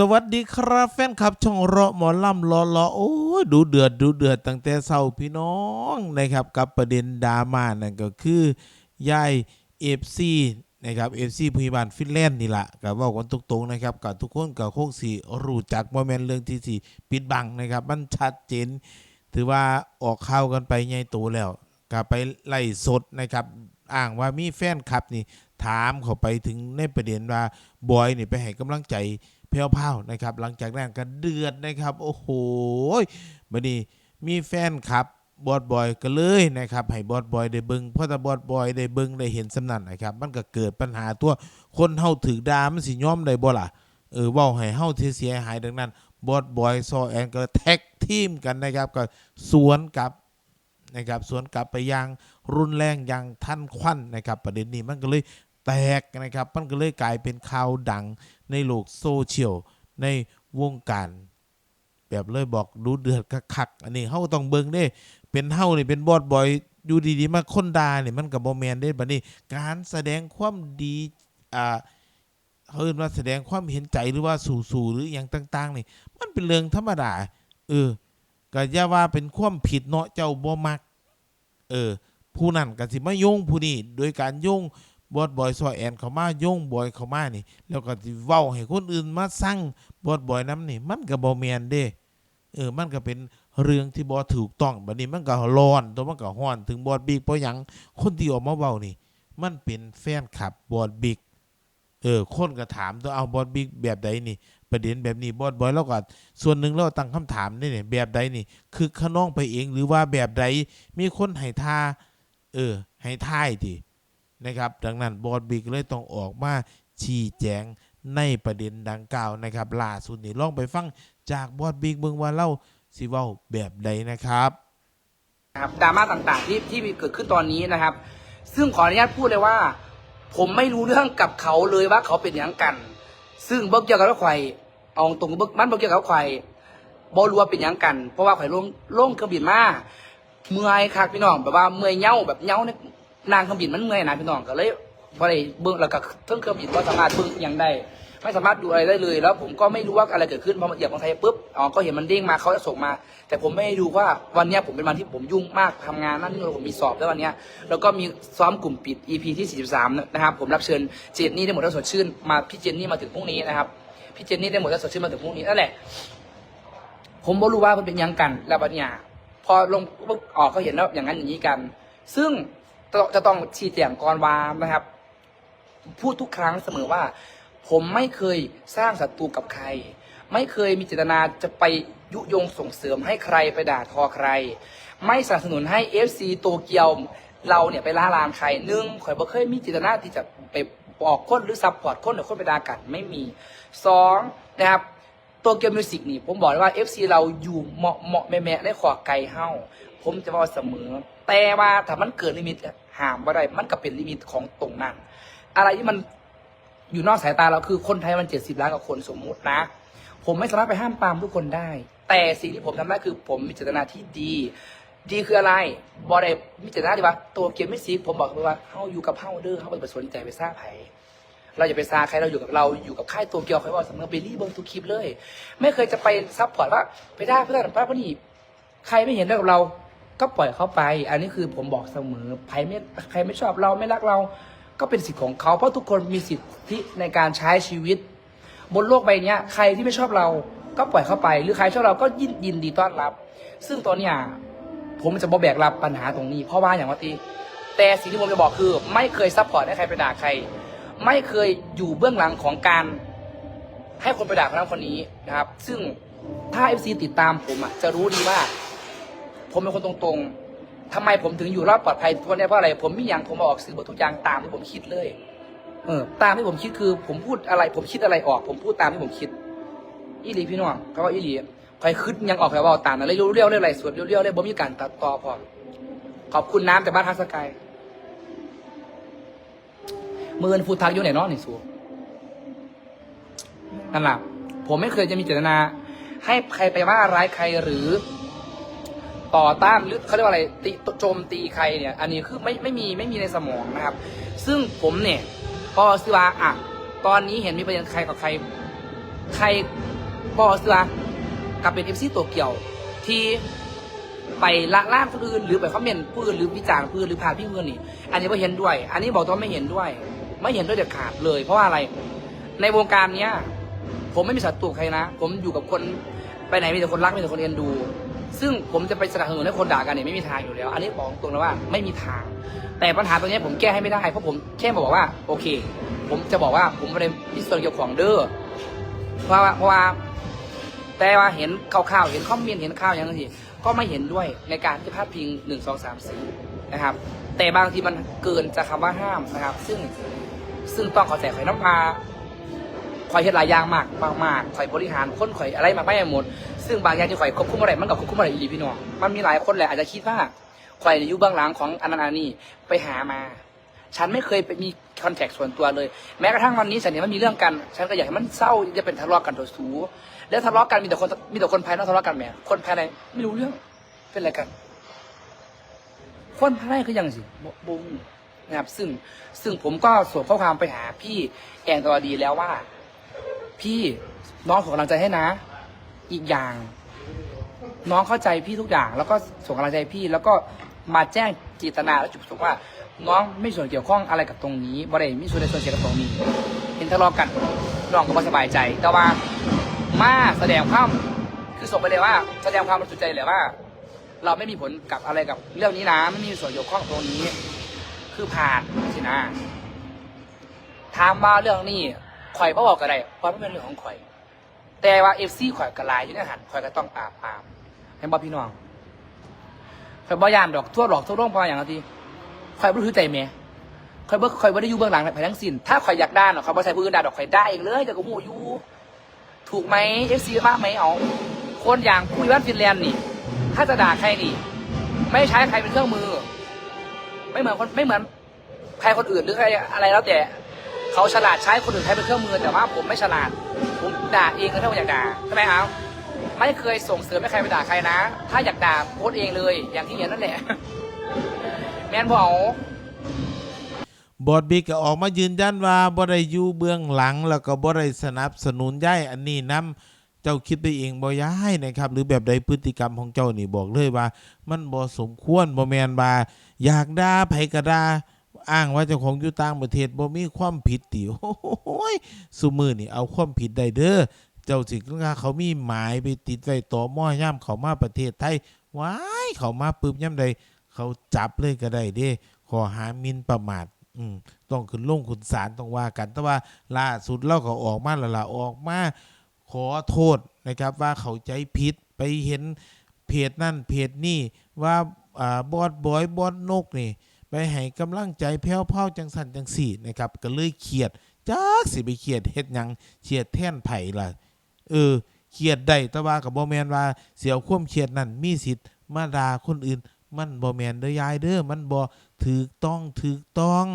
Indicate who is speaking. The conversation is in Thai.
Speaker 1: สวัสดีครับแฟนคลับช่องเราะหมอลำรอรอโอ้ยดูเดือดดูเดือดตั้งแต่เศร้าพี่น้องนะครับกับประเด็นดราม่านั่นก็คือยายเอฟซีนะครับเอฟซีพยาบาลฟินแลนด์นี่แหละกับว่ากันตรงๆนะครับกับทุกคนกับโคงสีรู้จักโมเมนต์เรื่องที่สี่ปิดบังนะครับ มันชัดเจน ถือว่าออกข่าวกันไปใหญ่โตแล้วก็ไปไล่สดนะครับอ้างว่ามีแฟนคลับนี่ถามเขาไปถึงในประเด็นว่าบอยนี่ไปให้กำลังใจ แพ้วพาวนะครับ หลังจากนั้นก็เดือดนะครับ โอ้โหบัดนี้มีแฟนคลับบอดบอยก็เลยนะครับให้บอดบอยได้เบิงเพราะถ้าบอดบอยได้เบิงได้เห็นสำนันนะครับ มันก็เกิดปัญหาตัวคนเฮาถือดามันสิยอมได้บ่ล่ะเออว้าให้เฮาเสียหายดังนั้นบอดบอยซอแอนก็แท็กทีมกันนะครับ ก็สวนกับนะครับสวนกลับไปยังรุนแรงย่างท่านควันนะครับ ประเด็นนี้มันก็เลย แตกนะครับมันก็เลยกลายเป็นข่าวดังในโลกโซเชียลในวงการแบบเลยบอกดูเดือดคักๆอันนี้เฮาต้องเบิ่งเด้ เป็นเฮานี่เป็นบอดบอยอยู่ดีๆมาคนดาเนี่ยมันกับบ่แมนเด้บัดนี้ การแสดงความดีอ่าเขาเรียกว่าแสดงความเห็นใจหรือว่าสู่ๆหรืออย่างต่าง ๆ นี่ มันเป็นเรื่องธรรมดา เออก็อย่าว่าเป็นความผิดเนาะเจ้าบ่มัก เออ ผู้นั้นก็สิมาโยงผู้นี้โดยการโยง บอดบอยซอยแอนเขามาโยงบอยเขามานี่ แล้วก็สิเว้าให้คนอื่นมาสั่งบอดบอยนํนี่ มันก็บ่แมนเด้เออมันก็เป็นเรื่องที่บ่ถูกต้องบัดนี้มันก็ร้อนตัวมันก็ร้อน ถึงบอดบิ๊กเพราะหยังคนที่ออกมาเว้านี่ มันเป็นแฟนคลับบอดบิ๊กเออคนก็ถามตัวเอาบอดบิ๊กแบบใดนี่ ประเด็นแบบนี้บอดบอยแล้วก็ส่วนหนึ่งเราตั้งคำถามนี่เนี่ยแบบใดนี่ คือขน้องไปเองหรือว่าแบบใดมีคนให้ท่าเออให้ท่ายที นะครับดังนั้นบอดบิกเลยต้องออกมาชี้แจงในประเด็นดังกล่าวนะครับล่าสุดนี่ลองไปฟังจากบอดบิกเบิ่งว่าเล่าสิเว้าแบบใดนะครับ
Speaker 2: ครับดราม่าต่างๆที่ที่มีเกิดขึ้นตอนนี้นะครับ ซึ่งขออนุญาตพูดเลยว่า ผมไม่รู้เรื่องกับเขาเลยว่าเขาเป็นอย่างกัน ซึ่งเบิกเกี่ยวกับว่าข่อยเอาตรงเบิกมันเบิกเกี่ยวกับข่บอรู้ว่าเป็นอย่างกัน เพราะว่าไข่อยลงลงเครื่องบินมาเมื่อยคักพี่น้องแบบว่าเมื่อยเหย้าแบบเหย้า นางเครื่องบินมันเมื่อยนะพี่น้องก็เลยพอได้เบิ้งแล้วก็เครื่องเครื่องบินก็สามารถเบิ้งอหยังได้ ไม่สามารถดูอะไรได้เลย แล้วผมก็ไม่รู้ว่าอะไรเกิดขึ้นพอมาเหยียบของไทยปุ๊บอ๋อก็เห็นมันเด้งมาเขาจะส่งมา แต่ผมไม่ได้ดูว่าวันนี้ผมเป็นวันที่ผมยุ่งมากทำงานนั่นนี่ผมมีสอบแล้ววันนี้แล้วก็มีซ้อมกลุ่มปิด EP ที่ 43 นะครับ ผมรับเชิญเจนนี่ได้หมดแล้วสดชื่นมาพี่เจนนี่มาถึงพรุ่งนี้นะครับพี่เจนนี่ได้หมดแล้วสดชื่นมาถึงพรุ่งนี้นั่นแหละผมไม่รู้ว่ามันเป็นยังกันแล้ววันนี้ยพอลงปุ๊บออกก็เห็นแล้วอย่างนั้นอย่างนี้กัน ซึ่ง จะต้องชี้แจงก่อนวานะครับ พูดทุกครั้งเสมอว่า ผมไม่เคยสร้างศัตรูกับใคร ไม่เคยมีเจตนาจะไปยุยงส่งเสริมให้ใครไปด่าทอใคร ไม่สนับสนุนให้ FC โตเกียวเราเนี่ยไปล่าลานใครหนึ่งข่อยบ่เคยมีเจตนาที่จะไปบอกคนหรือซัพพอร์ตคนหรือคนไปด่ากันไม่มีสองนะครับโตเกียวมิวสิกนี่ผมบอกเลยว่า FC เราอยู่เหมาะเหมาะแม่แม่ได้ขอไกลเฮ้า ผมจะบอกเสมอ แต่ว่าถ้ามันเกินลิมิตห้ามว่าได้มันก็เป็นลิมิตของตรงนั้น อะไรที่มันอยู่นอกสายตาเราคือคนไทยมันเจ็ดสิบล้านกว่าคนสมมุตินะ ผมไม่สามารถไปห้ามปรามทุกคนได้ แต่สิ่งที่ผมทำได้คือผมมีเจตนาที่ดี ดีคืออะไรบอได้มีเจตนาดีว่าตัวเกมไม่ซีผมบอกเลยว่าเฮาอยู่กับเฮาเด้อเฮาไปสนใจไปสร้างไผเราอย่าไปซาใครเราอยู่กับเราอยู่กับค่ายตัวเกียวใครบอกเสมอไปรีเบิร์ทุกคลิปเลย ไม่เคยจะไปซัพพอร์ตว่าไปได้เพื่อนพระพนี่ใครไม่เห็นด้วยกับเรา ก็ปล่อยเขาไป อันนี้คือผมบอกเสมอใครไม่ใครไม่ชอบเราไม่รักเรา ก็เป็นสิทธิ์ของเขาเพราะทุกคนมีสิทธิในการใช้ชีวิต บนโลกใบนี้ใครที่ไม่ชอบเราก็ปล่อยเข้าไป หรือใครชอบเราก็ยินยินดีต้อนรับ ซึ่งตอนเนี้ยผมจะบอแบกรับปัญหาตรงนี้ เพราะว่าอย่างว่าตีแต่สิ่งที่ผมจะบอกคือ ไม่เคยซัพพอร์ตให้ใครไปด่าใคร ไม่เคยอยู่เบื้องหลังของการ ให้คนไปด่าคนนั้นคนนี้นะครับ ซึ่งถ้า FC ติดตามผมอะจะรู้ดีว่า ผมเป็นคนตรงๆทำไมผมถึงอยู่รอดปลอดภัยทุกวันนี้เพราะอะไร ผมมีอย่างผมออกสื่อบททุกอย่างตามที่ผมคิดเลย เออ ตามที่ผมคิดคือ ผมพูดอะไร ผมคิดอะไรออก ผมพูดตามที่ผมคิด อีหลีพี่น้องเขาว่าอีหลีใครคิดยังออกใครว่าตามอะไรเรียวๆเรียวอะไรสวดเรียวๆเรียวบ่มีการตัดต่อพอขอบคุณน้ำจากบ้านทักสกายมือฟูทักอยู่ไหนเนอนนี่สูนั่นแหละผมไม่เคยจะมีเจตนา ให้ใครไปว่าร้ายใครหรือ ต่อต้านหรือเขาเรียกว่าอะไรติโจมตีใครเนี่ย อันนี้คือไม่ไม่มีไม่มีในสมองนะครับ ซึ่งผมเนี่ยพอซื้อว่าอะตอนนี้เห็นมีประเด็นใครกับใคร ใครบอกเสือกับเป็นเอฟซีตัวเกี่ยว ที่ไปละล่านคนอื่นหรือไปคอมเมนต์ผู้อื่นหรือวิจารณ์ผู้อื่นหรือพาพิงผู้อื่อนนี่ อันนี้ไม่เห็นด้วย อันนี้บอกตัวไม่เห็นด้วย ไม่เห็นด้วยเด็ดขาดเลย เพราะว่าอะไร ในวงการเนี้ย ผมไม่มีศัตรูกับใครนะ ผมอยู่กับคนไปไหนมีแต่คนรักมีแต่คนเอ็นดู ซึ่งผมจะไปสนับสนุนให้คนด่ากันเนี่ยไม่มีทางอยู่แล้ว อันนี้บอกตรงนะว่าไม่มีทาง แต่ปัญหาตรงนี้ผมแก้ให้ไม่ได้ เพราะผมแค่บอกว่า โอเค ผมจะบอกว่าผมไม่ได้พิส่วนเกี่ยวของเด้อเพราะว่าเพราะว่า แต่ว่าเห็นข่าวๆเห็นคอมเมนต์เห็นข่าวอย่างนี้ก็ไม่เห็นด้วยในการที่พาดพิงหนึ่งสองสามสี่นะครับ แต่บางทีมันเกินจากคำว่าห้ามนะครับ ซึ่งซึ่งต้องข้าใจข่อยน้ำปลาข่อยเฮ็ดหลายอย่างมากมากข่อยบริหารค้นข่อยอะไรมากไม่หมด ซึ่งบางอย่างที่ข่อยควบคุมอะไรมันก็ควบคุมอะไรอีหลีพี่น้องมันมีหลายคนแหละอาจจะคิดว่าข่อยเนี่ยอยู่เบื้องหลังของอันนั้นอันนี้ไปหามา ฉันไม่เคยไปมีคอนแทคส่วนตัวเลย แม้กระทั่งวันนี้ฉันเห็นมันมีเรื่องกัน ฉันก็อยากให้มันเศร้าจะเป็นทะเลาะกันโดยสูแล้วทะเลาะกันมีแต่คนมีแต่คนภายนอกทะเลาะกันแหมคนภายในไม่รู้เรื่องเป็นอะไรกัน คนภายในก็ยังสิบบุ้งนะครับซึ่งซึ่งผมก็ส่งข้อความไปหาพี่แอนตวดีแล้วว่า พี่น้องส่งกำลังใจให้นะ อีกอย่าง น้องเข้าใจพี่ทุกอย่าง แล้วก็ส่งกำลังใจพี่ แล้วก็มาแจ้งเจิตนาและจุดประสงค์ว่า น้องไม่ส่วนเกี่ยวข้องอะไรกับตรงนี้บ่ได้มีส่วนในส่วนเสียกับตรงนี้ เห็นทะเลาะกันน้องก็บ่สบายใจ แต่ว่ามาแสดงความคือส่งไปเลยว่า แสดงความบริสุทธิ์ใจเลยว่า เราไม่มีผลกับอะไรกับเรื่องนี้นะไม่มีส่วนเกี่ยวข้องตรงนี้ คือผ่านสินะถามว่าเรื่องนี้ข่อยพ่บอกอะไรเพราะไม่เป็นเรื่องของข่อย แต่ว่าเอฟซีข่อยกระลายอยู่ในหันข่อยก็ต้องปราบปรามให้บ่พี่น้องข่อยบ่ยานดอกทั่วดอกทั่วร่องพออย่างทีข่อยบ่รู้ใจแม่ข่อยบ่ข่อยบ่ได้อยู่เบื้องหลังภายทั้งสิ้นถ้าข่อยอยากด่าเนาะข่อยบ่ใส่ผู้อื่นด่าดอกข่อยได้เองเลยแต่ก็มูอยู่ถูกไหมเอฟซีมากไหมเอาคนอย่างผู้วิวัฒน์ฟินแลนด์นี่ ถ้าจะด่าใครนี่ ไม่ใช้ใครเป็นเครื่องมือ ไม่เหมือนคนไม่เหมือนใครคนอื่นหรือใครอะไรแล้วแต่ เขาฉลาดใช้คนอื่นใช้เป็นเครื่องมือแต่ว่าผมไม่ฉลาด ผมด่าเองก็ถ้าผมอยากด่าใช่ไหมครับไม่เคยส่งเสริมให้ใครไปด่าใครนะ ถ้าอยากด่าโพสเองเลย อย่างที่เห็นนั่นแหละ แมนบอก
Speaker 1: บอดบิ๊กก็ออกมายืนยันว่าบ่ได้อยู่เบื้องหลัง แล้วก็บ่ได้สนับสนุนย้ายอันนี้นํเจ้าคิดไปเองบ่ย้ายนะครับ หรือแบบใดพฤติกรรมของเจ้านี่บอกเลยว่า มันบ่สมควรบ่แมนว่าอยากด่าไผก็ด่า อ้างว่าเจ้าของอยู่ต่างประเทศบ่มีความผิดติโอ้ยซุมือนี่เอาความผิดได้เด้อเจ้าสิว่าเขามีหมายไปติดไว้ต่อหม้อย่ำเขามาประเทศไทยว้ายเขามาปึ๊บย่ำใดเขาจับเลยก็ได้เด้ขอหามินประมาทอืมต้องขึ้นลงขุนศาลต้องว่ากัน แต่ว่าล่าสุดเราก็ออกมาล้วล่ะออกมา ขอโทษนะครับว่าเขาใจผิดไปเห็นเพจนั่นเพจนี่ว่าอ่าบอดบอยบอดนกนี่ ไปให้กำลังใจแพ้วเผาจังสันจังสี่นะครับก็เลยเครียดจักสิไปเครียดเฮ็ดหยังเครียดแท่นไผ่ล่ะเออเครียดได้แต่ว่ากับบ่แมนว่าเสียวควมเครียดนั่นมีสิทธิ์มาด่าคนอื่น มันบ่แมนเด้อยายเด้อมันบ่ถูกต้องถูกต้อง